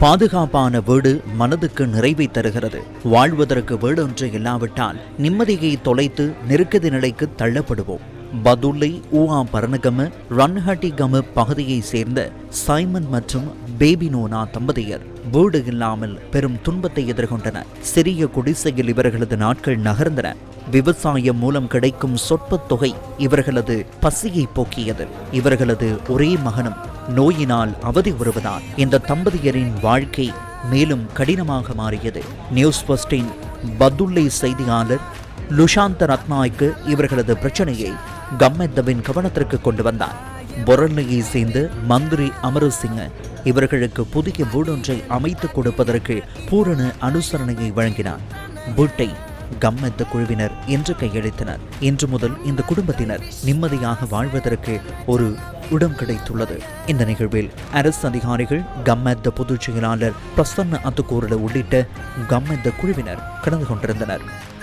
பாதுகாப்பான வீடு மனதுக்கு நிறைவை தருகிறது. வாழ்வதற்கு வீடொன்று இல்லாவிட்டால் நிம்மதியை தொலைத்து நெருக்கடி நிலைக்கு தள்ளப்படுவோம். பதுல்லை ஊஆ பரணகம ரன்ஹட்டிகம பகுதியைச் சேர்ந்த சைமன் மற்றும் பேபினோனா தம்பதியர் வீடு இல்லாமல் பெரும் துன்பத்தை எதிர்கொண்டனர். சிறிய குடிசையில் இவர்களது நாட்கள் நகர்ந்தன. விவசாயம் மூலம் கிடைக்கும் சொற்பத் தொகை இவர்களது பசியை போக்கியது. இவர்களது ஒரே மகனும் நோயினால் அவதி வருவதால் இந்த தம்பதியரின் வாழ்க்கை மேலும் கடினமாக மாறியது. நியூஸ் பஸ்டின் பதுல்லை செய்தியாளர் லுஷாந்த ரத்னாய்க்கு இவர்களது பிரச்சனையை கம்மெத்தவின் கவனத்திற்கு கொண்டு வந்தார் பொரல்லையை சேர்ந்த மந்திரி அமரசிங்க இவர்களுக்கு புதிய வீடொன்றை அமைத்துக் கொடுப்பதற்கு பூரண அனுசரணையை வழங்கினார். வீட்டை கம்மெத்த குழுவினர் இன்று கையளித்தனர். இன்று முதல் இந்த குடும்பத்தினர் நிம்மதியாக வாழ்வதற்கு ஒரு இடம் கிடைத்துள்ளது. இந்த நிகழ்வில் அரசு அதிகாரிகள் கம்மெத்த பொதுச் செயலாளர் பிரசன்ன அத்துக்கூரல உள்ளிட்ட கம்மெத்த குழுவினர் கலந்து கொண்டிருந்தனர்.